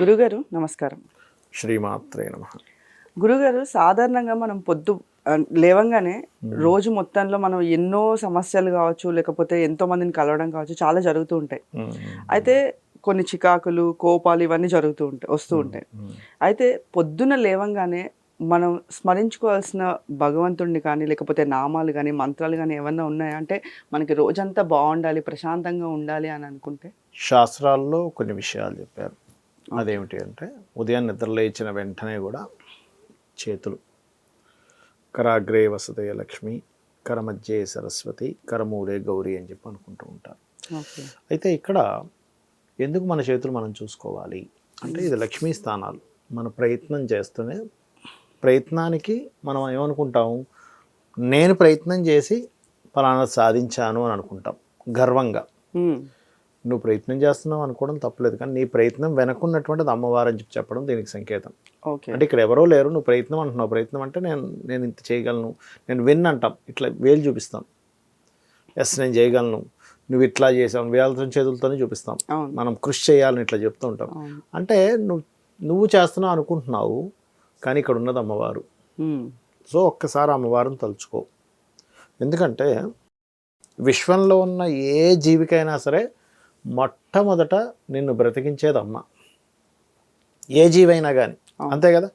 గురుగారు నమస్కారం. శ్రీమాత్రే నమ. గురుగారు సాధారణంగా మనం పొద్దు లేవంగానే రోజు మొత్తంలో మనం ఎన్నో సమస్యలు కావచ్చు లేకపోతే ఎంతో మందిని కలవడం కావచ్చు చాలా జరుగుతూ ఉంటాయి. అయితే కొన్ని చికాకులు కోపాలు ఇవన్నీ జరుగుతూ ఉంటాయి వస్తూ ఉంటాయి. అయితే పొద్దున లేవంగానే మనం స్మరించుకోవాల్సిన భగవంతుడిని కానీ లేకపోతే నామాలు కానీ మంత్రాలు కానీ ఏమన్నా ఉన్నాయా? అంటే మనకి రోజంతా బాగుండాలి ప్రశాంతంగా ఉండాలి అని అనుకుంటే? శాస్త్రాల్లో కొన్ని విషయాలు చెప్పారు. అదేమిటి అంటే ఉదయం నిద్ర లేచిన వెంటనే కూడా చేతులు. కరాగ్రే వసతే లక్ష్మి కరమధ్యే సరస్వతి కరమూలే గౌరీ అని చెప్పి అనుకుంటూ ఉంటారు. అయితే ఇక్కడ ఎందుకు మన చేతులు మనం చూసుకోవాలి? అంటే ఇది లక్ష్మీ స్థానాలు. మన ప్రయత్నం చేస్తూనే ప్రయత్నానికి మనం ఏమనుకుంటాం? నేను ప్రయత్నం చేసి ఫలానా సాధించాను అని అనుకుంటాం. గర్వంగా. నువ్వు ప్రయత్నం చేస్తున్నావు అనుకోవడం తప్పలేదు. కానీ నీ ప్రయత్నం వెనకున్నటువంటిది అమ్మవారు అని చెప్పి చెప్పడం దీనికి సంకేతం. ఓకే. అంటే ఇక్కడ ఎవరో లేరు నువ్వు ప్రయత్నం అంటున్నావు ప్రయత్నం అంటే నేను నేను ఇంత చేయగలను నేను విన్ అంటాం ఇట్లా వేలు చూపిస్తాం. ఎస్ నేను చేయగలను నువ్వు ఇట్లా చేసావు వేలతో చేతులతోనే చూపిస్తాం. మనం కృషి చేయాలని ఇట్లా చెప్తూ ఉంటాం. అంటే నువ్వు నువ్వు చేస్తున్నావు అనుకుంటున్నావు కానీ ఇక్కడ ఉన్నది అమ్మవారు. సో ఒక్కసారి అమ్మవారిని తలుచుకో. ఎందుకంటే విశ్వంలో ఉన్న ఏ జీవికైనా సరే మొట్టమొదట నిన్ను బ్రతికించేది అమ్మ ఏ జీవైనా కానీ. అంతే కదా?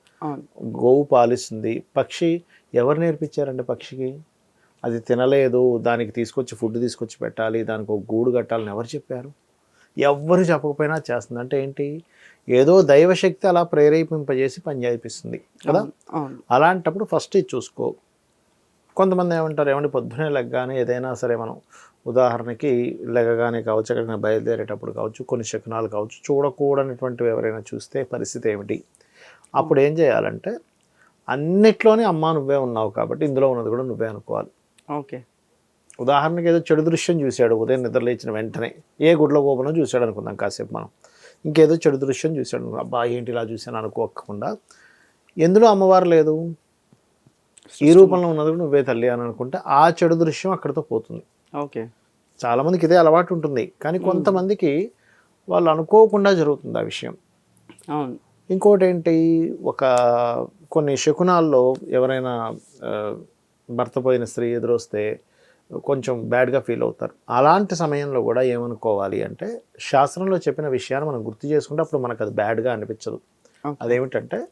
గోవు పాలిస్తుంది. పక్షి ఎవరు నేర్పించారండి పక్షికి? అది తినలేదు దానికి తీసుకొచ్చి ఫుడ్ తీసుకొచ్చి పెట్టాలి దానికి ఒక గూడు కట్టాలని ఎవరు చెప్పారు? ఎవ్వరు చెప్పకపోయినా చేస్తుంది. అంటే ఏంటి? ఏదో దైవశక్తి అలా ప్రేరేపింపజేసి పని చేపిస్తుంది కదా? అలాంటప్పుడు ఫస్ట్ ఇది చూసుకో. కొంతమంది ఏమంటారు ఏమంటే పొద్దునే లెగ్గానే ఏదైనా సరే మనం ఉదాహరణకి లెగగానే కావచ్చు ఎక్కడికైనా బయలుదేరేటప్పుడు కావచ్చు కొన్ని శకునాలు కావచ్చు చూడకూడనటువంటివి ఎవరైనా చూస్తే పరిస్థితి ఏమిటి? అప్పుడు ఏం చేయాలంటే అన్నిట్లోనే అమ్మ నువ్వే ఉన్నావు కాబట్టి ఇందులో ఉన్నది కూడా నువ్వే అనుకోవాలి. ఓకే. ఉదాహరణకి ఏదో చెడు దృశ్యం చూశాడు ఉదయం నిద్ర లేచిన వెంటనే ఏ గుడ్ల గోపనో చూశాడు అనుకుందాం కాసేపు మనం. ఇంకేదో చెడు దృశ్యం చూశాడు అబ్బా ఏంటి ఇలా చూశాను అనుకోకుండా. ఎందులో అమ్మవారు లేదు? ఈ రూపంలో ఉన్నది కూడా నువ్వే తల్లి అని అనుకుంటే ఆ చెడు దృశ్యం అక్కడితో పోతుంది. ఓకే. చాలామందికి ఇదే అలవాటు ఉంటుంది. కానీ కొంతమందికి వాళ్ళు అనుకోకుండా జరుగుతుంది ఆ విషయం. అవును. ఇంకోటి ఏంటి ఒక కొన్ని శకునాల్లో ఎవరైనా భర్త పోయిన స్త్రీ ఎదురొస్తే కొంచెం బ్యాడ్గా ఫీల్ అవుతారు. అలాంటి సమయంలో కూడా ఏమనుకోవాలి అంటే శాస్త్రంలో చెప్పిన విషయాన్ని మనం గుర్తు చేసుకుంటే అప్పుడు మనకు అది బ్యాడ్గా అనిపించదు. అదేమిటంటే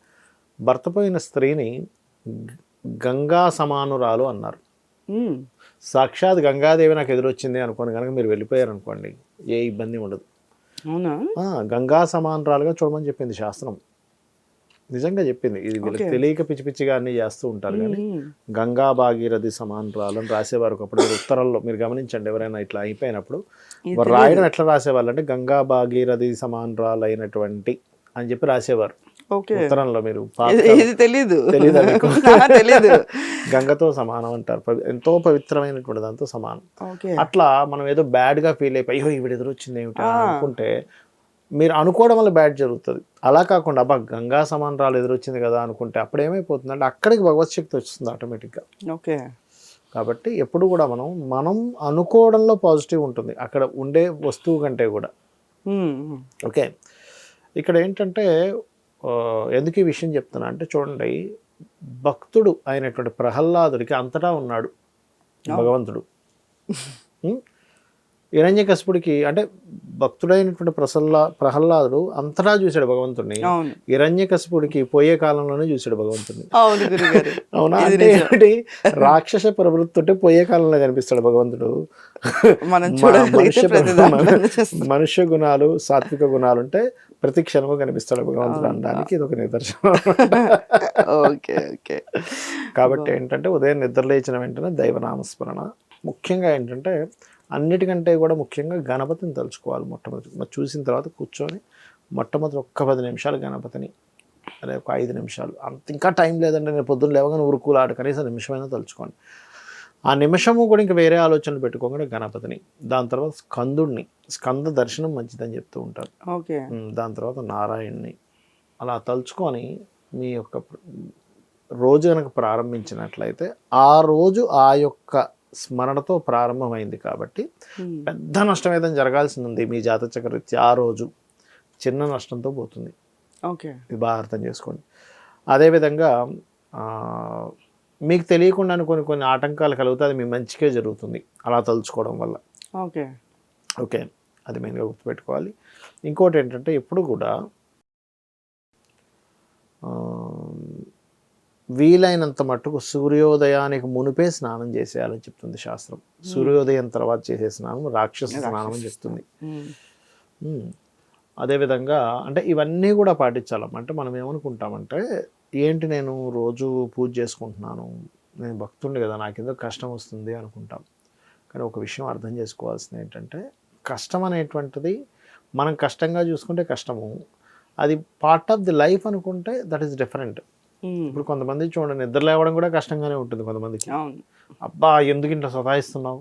భర్త పోయిన స్త్రీని గంగా సమానురాలు అన్నారు. సాక్షాత్ గంగాదేవి నాకు ఎదురొచ్చింది అనుకోని కనుక మీరు వెళ్ళిపోయారు అనుకోండి ఏ ఇబ్బంది ఉండదు. గంగా సమానరాలుగా చూడమని చెప్పింది శాస్త్రం. నిజంగా చెప్పింది. ఇది వీళ్ళకి. తెలియక పిచ్చి పిచ్చిగా అన్ని చేస్తూ ఉంటారు కానీ. గంగా భాగీరథి సమానరాలు అని రాసేవారు ఒకప్పుడు. మీరు ఉత్తరాల్లో మీరు గమనించండి ఎవరైనా ఇట్లా అయిపోయినప్పుడు రాయడం ఎట్లా రాసేవాళ్ళు అంటే గంగా భాగీరథి సమానరాలు అయినటువంటి అని చెప్పి రాసేవారు. ఉత్తరంలో మీరు ఇది- తెలీదు? తెలీదు గంగతో సమానం అంటారు. ఎంతో పవిత్రమైనటువంటి దాంతో సమానం. అట్లా మనం ఏదో బ్యాడ్గా ఫీల్ అయిపోయి అయ్యో ఈవిడ ఎదురొచ్చింది ఏమిటి అని అనుకుంటే మీరు అనుకోవడం వల్ల బ్యాడ్ జరుగుతుంది. అలా కాకుండా అబ్బా గంగా సమానరాలు ఎదురొచ్చింది కదా అనుకుంటే అప్పుడు ఏమైపోతుందంటే అక్కడికి భగవత్ శక్తి వస్తుంది ఆటోమేటిక్గా ఓకే. కాబట్టి ఎప్పుడు కూడా మనం మనం అనుకోవడంలో పాజిటివ్ ఉంటుంది. అక్కడ ఉండే వస్తువు కంటే కూడా. ఓకే. ఇక్కడ ఏంటంటే ఎందుకు ఈ విషయం చెప్తున్నా అంటే చూడండి భక్తుడు అయినటువంటి ప్రహ్లాదుడికి అంతటా ఉన్నాడు భగవంతుడు? హిరణ్యకశిపుడికి అంటే భక్తుడైనటువంటి ప్రసల్లా ప్రహ్లాదుడు అంతటా చూశాడు భగవంతుడిని హిరణ్యకశిపుడికి పోయే కాలంలోనే చూశాడు భగవంతుడిని అవును అంటే రాక్షస ప్రవృత్తుంటే పోయే కాలంలో కనిపిస్తాడు భగవంతుడు. మనుష్య గుణాలు సాత్విక గుణాలు ఉంటే ప్రతి క్షణము కనిపిస్తాడు భగవంతుడు అనడానికి ఇది ఒక నిదర్శనం. Okay okay. కాబట్టి ఏంటంటే ఉదయం నిద్ర లేచిన వెంటనే దైవనామస్మరణ. ముఖ్యంగా ఏంటంటే అన్నిటికంటే కూడా ముఖ్యంగా గణపతిని తలుచుకోవాలి మొట్టమొదటి. మరి చూసిన తర్వాత కూర్చొని మొట్టమొదటి ఒక్క పది నిమిషాలు గణపతిని అదే ఒక ఐదు నిమిషాలు. అంత ఇంకా టైం లేదంటే నేను పొద్దున్న లేవగానే ఉరుకులాడు కనీసం నిమిషమైనా తలుచుకోండి. ఆ నిమిషము కూడా ఇంకా వేరే ఆలోచనలు పెట్టుకోకుండా గణపతిని దాని తర్వాత స్కందుడిని స్కంద దర్శనం మంచిదని చెప్తూ ఉంటారు. ఓకే. దాని తర్వాత నారాయణ్ణి. అలా తలుచుకొని మీ యొక్క రోజు కనుక ప్రారంభించినట్లయితే ఆ రోజు ఆ యొక్క స్మరణతో ప్రారంభమైంది కాబట్టి ఉమ్. పెద్ద నష్టం ఏదైనా జరగాల్సి ఉంది మీ జాతచక్రరీత్యా ఆ రోజు చిన్న నష్టంతో పోతుంది. ఓకే. ఇది బాగా అర్థం చేసుకోండి అదేవిధంగా మీకు తెలియకుండానే కొన్ని కొన్ని ఆటంకాలు కలుగుతాయి అది మీ మంచికే జరుగుతుంది అలా తలుచుకోవడం వల్ల. ఓకే. ఓకే. అది మెయిన్గా గుర్తుపెట్టుకోవాలి. ఇంకోటి ఏంటంటే ఎప్పుడు కూడా వీలైనంత మట్టుకు సూర్యోదయానికి మునిపే స్నానం చేసేయాలని చెప్తుంది శాస్త్రం. సూర్యోదయం తర్వాత చేసే స్నానం రాక్షస స్నానం అని చెప్తుంది. అదేవిధంగా అంటే ఇవన్నీ కూడా పాటించాలమ్మ. అంటే మనం ఏమనుకుంటామంటే ఏంటి నేను రోజు పూజ చేసుకుంటున్నాను నేను భక్తుండి కదా నాకేదో కష్టం వస్తుంది అనుకుంటాం. కానీ ఒక విషయం అర్థం చేసుకోవాల్సింది ఏంటంటే కష్టం అనేటువంటిది మనం కష్టంగా చూసుకుంటే కష్టము. అది పార్ట్ ఆఫ్ ది లైఫ్ అనుకుంటే దట్ ఈస్ డిఫరెంట్. ఇప్పుడు కొంతమంది చూడండి నిద్ర లేవడం కూడా కష్టంగానే ఉంటుంది కొంతమందికి. అబ్బా ఎందుకు ఇంట్లో సతాయిస్తున్నావు?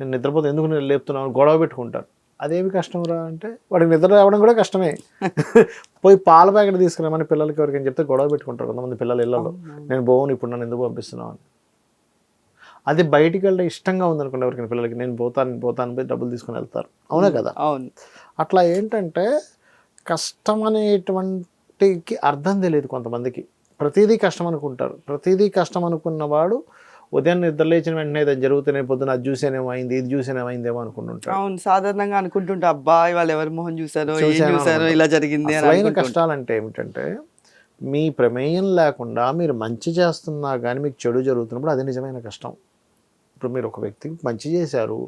నేను నిద్రపోతే ఎందుకు నేను లేపుతున్నావు? గొడవ పెట్టుకుంటారు. అదేమి కష్టం రా అంటే వాడికి నిద్ర రావడం కూడా కష్టమే. పోయి పాల ప్యాకెట్ తీసుకురామని పిల్లలకి ఎవరికైనా చెప్తే గొడవ పెట్టుకుంటారు కొంతమంది పిల్లలు ఇళ్ళలో నేను పోను ఇప్పుడు నన్ను ఎందుకు పంపిస్తున్నావు అని. అది బయటికి వెళ్ళే ఇష్టంగా ఉందనుకోండి ఎవరికైనా పిల్లలకి నేను పోతాను పోతాను పోయి డబ్బులు తీసుకొని వెళ్తారు. అవునా కదా? అవును. అట్లా ఏంటంటే కష్టం అనేటువంటికి అర్థం తెలియదు కొంతమందికి. ప్రతిదీ కష్టం అనుకుంటారు ప్రతిదీ కష్టం అనుకున్నవాడు ఉదయం నిద్ర లేచిన వెంటనే ఇది జరుగుతూనే పొద్దున అది చూసేనేమో అయింది ఇది చూసేనేమో అయిందేమో అనుకుంటుంటారు అవును సాధారణంగా అనుకుంటుంటా అబ్బాయి వాళ్ళు ఎవరి మొహం చూసారో చూసారో. ఇలా జరిగింది అనుకుంటుంటా. కష్టాలంటే ఏమిటంటే మీ ప్రమేయం లేకుండా మీరు మంచి చేస్తున్నా కానీ మీకు చెడు జరుగుతున్నప్పుడు అది నిజమైన కష్టం. ఇప్పుడు మీరు ఒక వ్యక్తికి మంచి చేశారు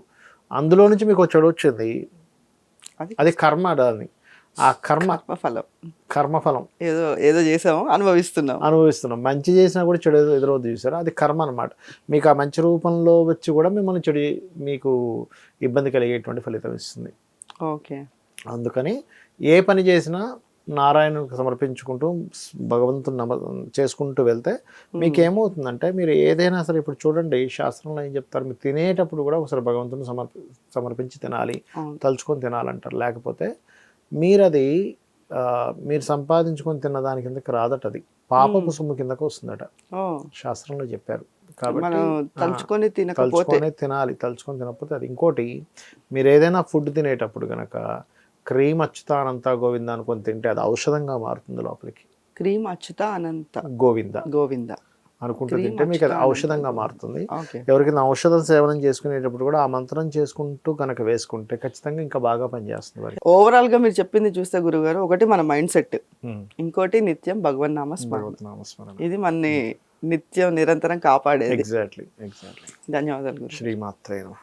అందులో నుంచి మీకు ఒక చెడు వచ్చింది. అది అది కర్మ దాన్ని ఆ కర్మ ఫలం కర్మఫలం. ఏదో ఏదో చేసాము అనుభవిస్తున్నాం అనుభవిస్తున్నాం. మంచి చేసినా కూడా చెడు ఎదురు- ఎదురవుతుంది చూసారా అది కర్మ అనమాట మీకు ఆ మంచి రూపంలో వచ్చి కూడా మిమ్మల్ని చెడు మీకు ఇబ్బంది కలిగేటువంటి ఫలితం ఇస్తుంది. ఓకే. అందుకని ఏ పని చేసినా నారాయణకు సమర్పించుకుంటూ భగవంతుని నమ చేసుకుంటూ వెళ్తే మీకు ఏమవుతుందంటే మీరు ఏదైనా సరే ఇప్పుడు చూడండి శాస్త్రంలో ఏం చెప్తారు? మీరు తినేటప్పుడు కూడా ఒకసారి భగవంతుని సమర్పి సమర్పించి తినాలి. తలుచుకొని తినాలంటారు. లేకపోతే మీరు అది ఆ, మీరు సంపాదించుకొని తిన్న దాని కిందకి రాదట అది. పాపపు సొమ్ము కిందకు వస్తుందట. శాస్త్రంలో చెప్పారు. కాబట్టి తలుచుకొని తలుచుకొని తినాలి తలుచుకొని తినకపోతే అది. ఇంకోటి మీరు ఏదైనా ఫుడ్ తినేటప్పుడు గనక క్రీమ్ అచ్యుతానంతా గోవింద అనుకొని తింటే అది ఔషధంగా మారుతుంది లోపలికి. క్రీమ్ అచ్యుత అనంత గోవింద. గోవింద. అనుకుంటూ తింటే మీకు అది ఔషధంగా మారుతుంది. ఎవరికైనా ఔషధం సేవనం చేసుకునేటప్పుడు కూడా ఆ మంత్రం చేసుకుంటూ కనుక వేసుకుంటే ఖచ్చితంగా ఇంకా బాగా పనిచేస్తుంది వారికి. ఓవరాల్గా మీరు చెప్పింది చూస్తే గురుగారు ఒకటి మన మైండ్ సెట్ ఇంకోటి నిత్యం భగవన్ నామస్మరణ. ఇది మనని నిత్యం నిరంతరం కాపాడేది. ఎగ్జాక్ట్లీ ఎగ్జాక్ట్లీ ధన్యవాదాలు గురు శ్రీమాత్రే నమః.